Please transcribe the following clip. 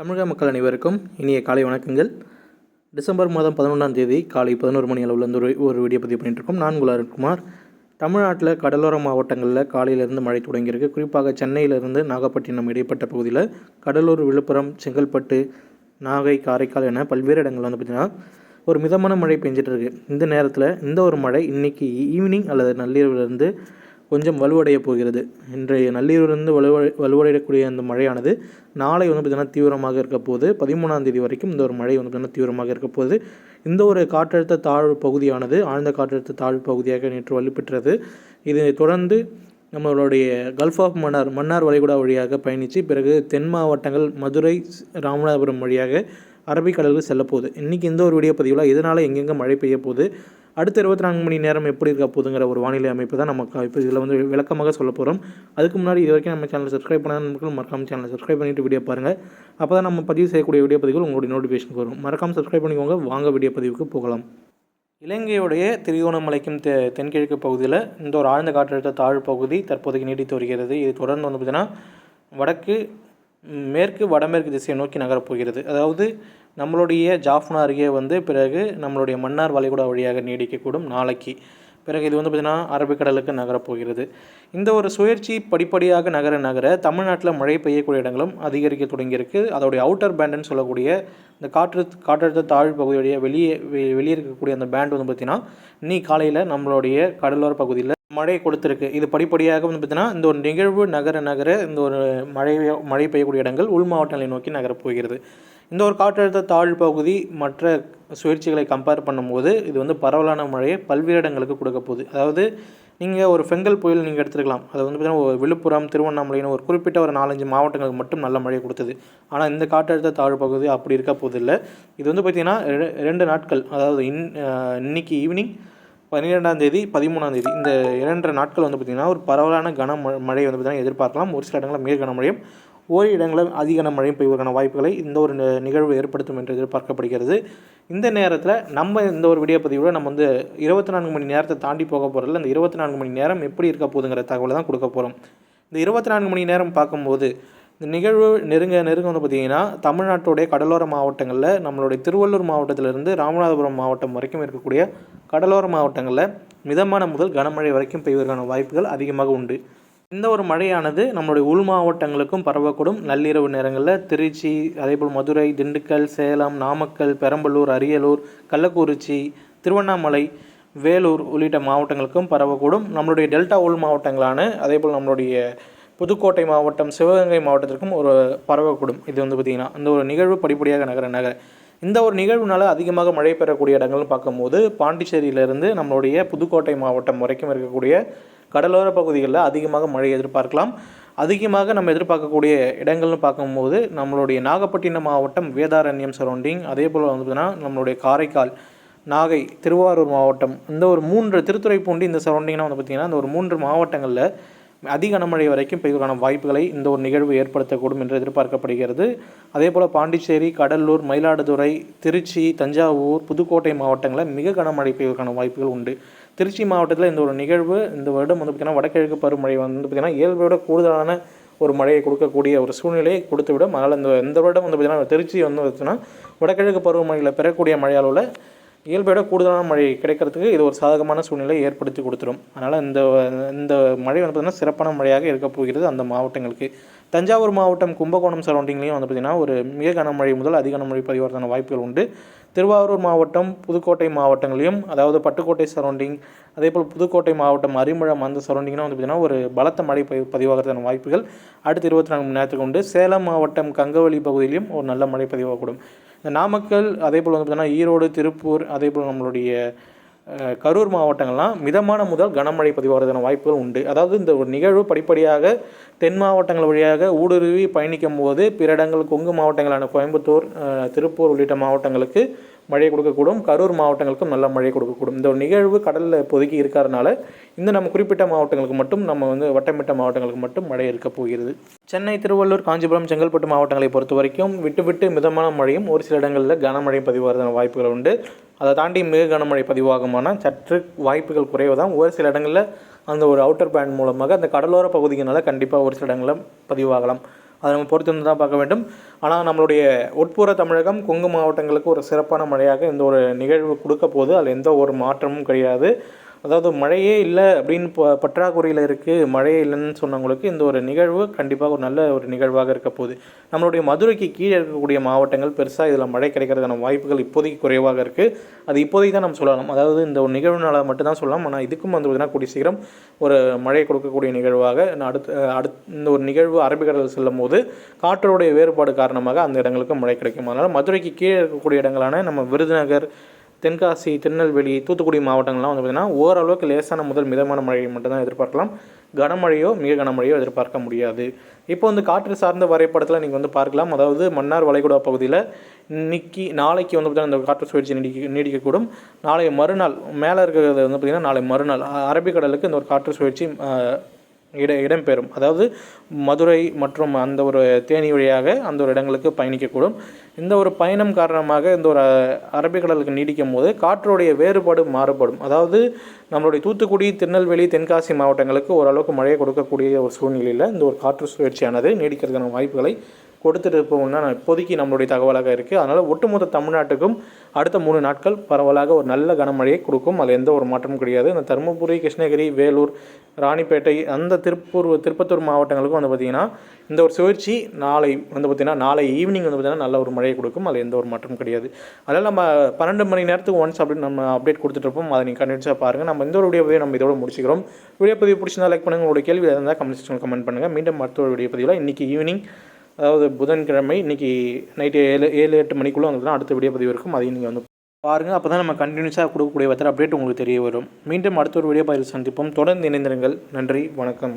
தமிழக மக்கள் அனைவருக்கும் இனிய காலை வணக்கங்கள். டிசம்பர் மாதம் பதினொன்றாம் தேதி காலை பதினோரு மணி அளவில் இருந்து ஒரு ஒரு வீடியோ பதிவு பண்ணிட்டு இருக்கோம் நான் குலாரன்குமார் தமிழ்நாட்டில் கடலோர மாவட்டங்களில் காலையிலிருந்து மழை தொடங்கியிருக்கு. குறிப்பாக சென்னையிலிருந்து நாகப்பட்டினம் இடைப்பட்ட பகுதியில் கடலூர் விழுப்புரம் செங்கல்பட்டு நாகை காரைக்கால் என பல்வேறு இடங்கள் வந்து பார்த்திங்கன்னா ஒரு மிதமான மழை பெஞ்சிட்டு இருக்கு இந்த நேரத்தில் இந்த ஒரு மழை இன்றைக்கி ஈவினிங் அல்லது நள்ளிரவிலிருந்து கொஞ்சம் வலுவடைய போகிறது. இன்றைய நள்ளிரவிலிருந்து வலுவ வலுவடையக்கூடிய அந்த மழையானது நாளை வந்து பார்த்திங்கன்னா தீவிரமாக இருக்க பதிமூணாம் தேதி வரைக்கும் இந்த ஒரு மழை வந்து பார்த்திங்கன்னா தீவிரமாக இருக்க இந்த ஒரு காற்றழுத்த தாழ்வு பகுதியானது ஆழ்ந்த காற்றழுத்த தாழ்வு பகுதியாக நேற்று வலுப்பெற்றது. இதனை தொடர்ந்து நம்மளுடைய கல்ஃப் ஆஃப் மன்னார் மன்னார் வளைகுடா வழியாக பயணித்து பிறகு தென் மாவட்டங்கள் மதுரை ராமநாதபுரம் வழியாக அரபிக்கடலுக்கு செல்லப்போகுது இன்றைக்கி இந்த ஒரு வீடியோ பதிவில் இதனால் எங்கெங்கே மழை பெய்ய போகுது அடுத்த இருபத்தி நான்கு மணி நேரம் எப்படி இருக்க போதுங்கிற ஒரு வானிலை அமைப்பு தான் நம்ம இப்போ இதில் வந்து விளக்கமாக சொல்ல போகிறோம் அதுக்கு முன்னாடி இது வரைக்கும் நம்ம சேனல் சப்ஸ்கிரைப் பண்ணாத நண்பர்கள் மறக்காம சேனலை சப்ஸ்கிரைப் பண்ணிட்டு வீடியோ பாருங்கள் அப்போ தான் நம்ம பதிவு செய்யக்கூடிய வீடியோ பதிவுகள் உங்களுடைய நோட்டிஃபிகேஷன் வரும். மறக்காம சப்ஸ்கிரைப் பண்ணிக்கோங்க. வாங்க வீடியோ பதிவுக்கு போகலாம். இலங்கையுடைய திரிகோணமலைக்கும் தெ தென்கிழக்கு பகுதியில் இந்த ஒரு ஆழ்ந்த காற்றழுத்த தாழ்வு பகுதி தற்போதைக்கு நீடித்து வருகிறது. இது தொடர்ந்து வந்து பார்த்திங்கன்னா வடக்கு மேற்கு வடமேற்கு திசையை நோக்கி நகரப்போகிறது அதாவது நம்மளுடைய ஜாஃப்னா அருகே வந்து பிறகு நம்மளுடைய மன்னார் வளைகுடா வழியாக நீடிக்கக்கூடும் நாளைக்கு. பிறகு இது வந்து பார்த்திங்கன்னா அரபிக்கடலுக்கு நகரப்போகிறது. இந்த ஒரு சுழற்சி படிப்படியாக நகர நகர தமிழ்நாட்டில் மழை பெய்யக்கூடிய இடங்களும் அதிகரிக்க தொடங்கியிருக்கு. அதோடைய அவுட்டர் பேண்டுன்னு சொல்லக்கூடிய இந்த காற்று காற்றழுத்த தாழ்வு பகுதியுடைய வெளியே வெ- வெளியே இருக்கக்கூடிய அந்த பேண்ட் வந்து பார்த்திங்கன்னா இன்னி காலையில் நம்மளுடைய கடலோர பகுதியில் மழை கொடுத்துருக்கு. இது படிப்படியாக வந்து பார்த்திங்கன்னா இந்த ஒரு நிகழ்வு நகர நகர இந்த ஒரு மழை மழை பெய்யக்கூடிய இடங்கள் உள் மாவட்டங்களை நோக்கி நகரப்போகிறது. இந்த ஒரு காற்றழுத்த தாழ்வு பகுதி மற்ற சுழற்சிகளை கம்பேர் பண்ணும்போது இது வந்து பரவலான மழையை பல்வேறு இடங்களுக்கு கொடுக்க போகுது. அதாவது நீங்கள் ஒரு ஃபெங்கல் புயல் நீங்கள் எடுத்துக்கலாம் அது வந்து பார்த்திங்கன்னா ஒரு விழுப்புரம் திருவண்ணாமலைன்னு ஒரு குறிப்பிட்ட ஒரு நாலஞ்சு மாவட்டங்களுக்கு மட்டும் நல்ல மழையை கொடுத்தது. ஆனால் இந்த காற்றழுத்த தாழ்வு பகுதி அப்படி இருக்க போதில்லை. இது வந்து பார்த்திங்கன்னா ரெ- ரெண்டு நாட்கள். அதாவது இன் இன்னைக்கு ஈவினிங் பன்னிரெண்டாம் தேதி பதிமூணாம் தேதி. இந்த இரண்டரை நாட்கள் வந்து பார்த்திங்கன்னா ஒரு பரவலான கன ம- மழை வந்து பார்த்திங்கன்னா எதிர்பார்க்கலாம். ஒரு சில இடங்களில் மிக கனமழையும் ஓரி இடங்களில் அதிக மழை பெய்வதற்கான வாய்ப்புகளை இந்த ஒரு நிகழ்வு ஏற்படுத்தும் என்று எதிர்பார்க்கப்படுகிறது. இந்த நேரத்தில் நம்ம இந்த ஒரு வீடியோ பதிவில் நம்ம வந்து இருபத்தி நான்கு மணி நேரத்தை தாண்டி போக போகிறதில்ல இந்த இருபத்தி நான்கு மணி நேரம் எப்படி இருக்க போகுதுங்கிற தகவலை தான் கொடுக்க போகிறோம் இந்த இருபத்தி நான்கு மணி நேரம் பார்க்கும்போது இந்த நிகழ்வு நெருங்க நெருங்க வந்து பார்த்திங்கன்னா தமிழ்நாட்டுடைய கடலோர மாவட்டங்களில் நம்மளுடைய திருவள்ளூர் மாவட்டத்திலிருந்து ராமநாதபுரம் மாவட்டம் வரைக்கும் இருக்கக்கூடிய கடலோர மாவட்டங்களில் மிதமான முதல் கனமழை வரைக்கும் பெய்வதற்கான வாய்ப்புகள் அதிகமாக உண்டு. இந்த ஒரு மழையானது நம்மளுடைய உள் மாவட்டங்களுக்கும் பரவக்கூடும். நள்ளிரவு நேரங்களில் திருச்சி அதேபோல் மதுரை திண்டுக்கல் சேலம் நாமக்கல் பெரம்பலூர் அரியலூர் கள்ளக்குறிச்சி திருவண்ணாமலை வேலூர் உள்ளிட்ட மாவட்டங்களுக்கும் பரவக்கூடும். நம்மளுடைய டெல்டா உள் மாவட்டங்களான அதேபோல் நம்மளுடைய புதுக்கோட்டை மாவட்டம் சிவகங்கை மாவட்டத்திற்கும் ஒரு பரவக்கூடும். இது வந்து பார்த்திங்கன்னா இந்த ஒரு நிகழ்வு படிப்படியாக நகர நகர. இந்த ஒரு நிகழ்வுனால அதிகமாக மழை பெறக்கூடிய இடங்கள்னு பார்க்கும்போது பாண்டிச்சேரியிலிருந்து நம்மளுடைய புதுக்கோட்டை மாவட்டம் வரைக்கும் இருக்கக்கூடிய கடலோர பகுதிகளில் அதிகமாக மழை எதிர்பார்க்கலாம். அதிகமாக நம்ம எதிர்பார்க்கக்கூடிய இடங்கள்னு பார்க்கும்போது நம்மளுடைய நாகப்பட்டினம் மாவட்டம் வேதாரண்யம் சரௌண்டிங் அதே போல் வந்து பார்த்தீங்கன்னா நம்மளுடைய காரைக்கால் நாகை திருவாரூர் மாவட்டம் இந்த ஒரு மூன்று திருத்துறைப்பூண்டி இந்த சரௌண்டிங்னா வந்து பார்த்திங்கன்னா இந்த ஒரு மூன்று மாவட்டங்களில் அதிக கனமழை வரைக்கும் பெய்வதற்கான வாய்ப்புகளை இந்த ஒரு நிகழ்வு ஏற்படுத்தக்கூடும் என்று எதிர்பார்க்கப்படுகிறது. அதே போல் பாண்டிச்சேரி கடலூர் மயிலாடுதுறை திருச்சி தஞ்சாவூர் புதுக்கோட்டை மாவட்டங்களில் மிக கனமழை பெய்வதற்கான வாய்ப்புகள் உண்டு. திருச்சி மாவட்டத்தில் இந்த ஒரு நிகழ்வு இந்த வருடம் வந்து பார்த்திங்கன்னா வடகிழக்கு பருவமழை வந்து பார்த்திங்கன்னா இயல்பை விட கூடுதலான ஒரு மழையை கொடுக்கக்கூடிய ஒரு சூழ்நிலையை கொடுத்து விடும் அதனால் இந்த இந்த வருடம் வந்து பார்த்திங்கன்னா திருச்சி வந்து பார்த்திங்கன்னா வடகிழக்கு பருவமழையில் பெறக்கூடிய மழையால் இயல்பை விட கூடுதலான மழை கிடைக்கிறதுக்கு இது ஒரு சாதகமான சூழ்நிலையை ஏற்படுத்தி கொடுத்துரும். அதனால் இந்த இந்த மழை வந்து பார்த்திங்கன்னா சிறப்பான மழையாக இருக்க போகிறது அந்த மாவட்டங்களுக்கு. தஞ்சாவூர் மாவட்டம் கும்பகோணம் சரௌண்டிங்லேயும் வந்து பார்த்திங்கன்னா ஒரு மிக கனமழை முதல் அதிக கனமழை பதிவாகிறதான வாய்ப்புகள் உண்டு. திருவாரூர் மாவட்டம் புதுக்கோட்டை மாவட்டங்களையும் அதாவது பட்டுக்கோட்டை சரௌண்டிங் அதே போல் புதுக்கோட்டை மாவட்டம் அரிமழம் அந்த சரௌண்டிங்லாம் வந்து பார்த்திங்கன்னா ஒரு பலத்த மழை பதி பதிவாகிறதான வாய்ப்புகள் அடுத்த இருபத்தி நான்கு மணி நேரத்துக்கு உண்டு. சேலம் மாவட்டம் கங்கவழி பகுதியிலும் ஒரு நல்ல மழை பதிவாகக்கூடும். இந்த நாமக்கல் அதேபோல் வந்து பார்த்திங்கன்னா ஈரோடு திருப்பூர் அதே போல் நம்மளுடைய கரூர் மாவட்டங்கள்லாம் மிதமான முதல் கனமழை பதிவாகிறதுக்கான வாய்ப்புகள் உண்டு. அதாவது இந்த ஒரு நிகழ்வு படிப்படியாக தென் மாவட்டங்கள் வழியாக ஊடுருவி பயணிக்கும் போது பிற இடங்கள் கொங்கு மாவட்டங்களான கோயம்புத்தூர் திருப்பூர் உள்ளிட்ட மாவட்டங்களுக்கு மழையை கொடுக்கக்கூடும். கரூர் மாவட்டங்களுக்கும் நல்ல மழை கொடுக்கக்கூடும். இந்த ஒரு நிகழ்வு கடலில் இப்போதைக்கு இருக்கிறதுனால இந்த நம்ம குறிப்பிட்ட மாவட்டங்களுக்கு மட்டும் நம்ம வந்து வட்டமிட்ட மாவட்டங்களுக்கு மட்டும் மழை இருக்க போகிறது. சென்னை திருவள்ளூர் காஞ்சிபுரம் செங்கல்பட்டு மாவட்டங்களை பொறுத்த வரைக்கும் விட்டு விட்டு மிதமான மழையும் ஒரு சில இடங்களில் கனமழை பதிவாகிறதான வாய்ப்புகள் உண்டு. அதை தாண்டி மிக கனமழை பதிவாகுமானால் சற்று வாய்ப்புகள் குறைவுதான். ஒரு சில இடங்களில் அந்த ஒரு அவுட்டர் பேண்ட் மூலமாக அந்த கடலோர பகுதிகளால் கண்டிப்பாக ஒரு சில இடங்களில் பதிவாகலாம். அதை நம்ம பொறுத்திருந்து தான் பார்க்க வேண்டும். ஆனால் நம்மளுடைய உட்புற தமிழகம் கொங்கு மாவட்டங்களுக்கு ஒரு சிறப்பான மழையாக இந்த ஒரு நிகழ்வு கொடுக்க போது அதில் எந்த ஒரு மாற்றமும் கிடையாது. அதாவது மழையே இல்லை அப்படின்னு ப பற்றாக்குறையில் இருக்குது மழையே இல்லைன்னு சொன்னவங்களுக்கு இந்த ஒரு நிகழ்வு கண்டிப்பாக ஒரு நல்ல ஒரு நிகழ்வாக இருக்க போகுது. நம்மளுடைய மதுரைக்கு கீழே இருக்கக்கூடிய மாவட்டங்கள் பெருசாக இதில் மழை கிடைக்கிறதுக்கான வாய்ப்புகள் இப்போதைக்கு குறைவாக இருக்குது அது இப்போதைக்கு தான் நம்ம சொல்லலாம். அதாவது இந்த ஒரு நிகழ்வுனால மட்டும்தான் சொல்லலாம். ஆனால் இதுக்கும் வந்து பார்த்திங்கன்னா கூடிய சீக்கிரம் ஒரு மழை கொடுக்கக்கூடிய நிகழ்வாக நான் அடுத்து அடுத் இந்த ஒரு நிகழ்வு அரபிக்கடல் செல்லும் போது காற்றோடைய வேறுபாடு காரணமாக அந்த இடங்களுக்கு மழை கிடைக்கும். அதனால் மதுரைக்கு கீழே இருக்கக்கூடிய இடங்களான நம்ம விருதுநகர் தென்காசி திருநெல்வேலி தூத்துக்குடி மாவட்டங்கள்லாம் வந்து பார்த்திங்கன்னா ஓரளவுக்கு லேசான முதல் மிதமான மழையை மட்டும்தான் எதிர்பார்க்கலாம். கனமழையோ மிக கனமழையோ எதிர்பார்க்க முடியாது. இப்போ வந்து காற்று சார்ந்த வரைபடத்தில் நீங்கள் வந்து பார்க்கலாம். அதாவது மன்னார் வளைகுடா பகுதியில் இன்னைக்கு நாளைக்கு வந்து பார்த்திங்கன்னா இந்த காற்று சுழற்சி நீடிக்க நீடிக்கக்கூடும். நாளை மறுநாள் மேலே இருக்கிறது வந்து பார்த்திங்கன்னா நாளை மறுநாள் அரபிக்கடலுக்கு இந்த ஒரு காற்று சுழற்சி இட இடம்பெறும். அதாவது மதுரை மற்றும் அந்த ஒரு தேனி வழியாக அந்த ஒரு இடங்களுக்கு பயணிக்கக்கூடும். இந்த ஒரு பயணம் காரணமாக இந்த ஒரு அரபிக்கடலுக்கு நீடிக்கும் போது காற்றுடைய வேறுபாடு மாறுபடும். அதாவது நம்மளுடைய தூத்துக்குடி திருநெல்வேலி தென்காசி மாவட்டங்களுக்கு ஓரளவுக்கு மழையை கொடுக்கக்கூடிய ஒரு சூழ்நிலையில் இந்த ஒரு காற்று சுழற்சியானது நீடிக்கிறதுக்கான வாய்ப்புகளை கொடுத்துட்டு இருப்போம்னு தான் இப்போதைக்கு நம்மளுடைய தகவலாக இருக்குது அதனால் ஒட்டுமொத்த தமிழ்நாட்டுக்கும் அடுத்த மூணு நாட்கள் பரவலாக ஒரு நல்ல கனமழையை கொடுக்கும். அதில் எந்த ஒரு மாற்றமும் கிடையாது. இந்த தருமபுரி கிருஷ்ணகிரி வேலூர் ராணிப்பேட்டை அந்த திருப்பூர் திருப்பத்தூர் மாவட்டங்களுக்கும் வந்து பார்த்திங்கன்னா இந்த ஒரு சுழற்சி நாளை வந்து பார்த்திங்கன்னா நாளை ஈவினிங் வந்து பார்த்திங்கன்னா நல்ல ஒரு மழையை கொடுக்கும். அதில் எந்த ஒரு மாற்றமும் கிடையாது. அதனால் நம்ம பன்னெண்டு மணி நேரத்துக்கு ஒன்ஸ் அப்டேட் நம்ம அப்டேட் கொடுத்துட்ருப்போம் அதை நீங்கள் கண்டிப்பாக பாருங்கள் நம்ம இந்த ஒரு வீடியோ நம்ம இதோட முடிச்சுக்கிறோம். வீடியோ பதிவு பிடிச்சிருந்தா லைக் பண்ணுங்கள் உங்களுடைய கேள்வி எதாவது இருந்தால் கமெண்ட் செக்ஷனில் கமெண்ட் பண்ணுங்கள் மீண்டும் அடுத்த ஒரு வீடியோ பதிவில் இன்றைக்கி ஈவினிங் அதாவது புதன்கிழமை இன்றைக்கி நைட்டு ஏழு ஏழு எட்டு மணிக்குள்ளே வந்து அடுத்த வீடியோ பதிவு இருக்கும். அதையும் நீங்கள் வந்து பாருங்கள் அப்போ தான் நம்ம கண்டினியூஸாக கொடுக்கக்கூடிய வெத்தர் அப்டேட் உங்களுக்கு தெரிய வரும். மீண்டும் அடுத்த ஒரு வீடியோ பதிவு சந்திப்போம். தொடர்ந்து இணைந்திருங்கள். நன்றி. வணக்கம்.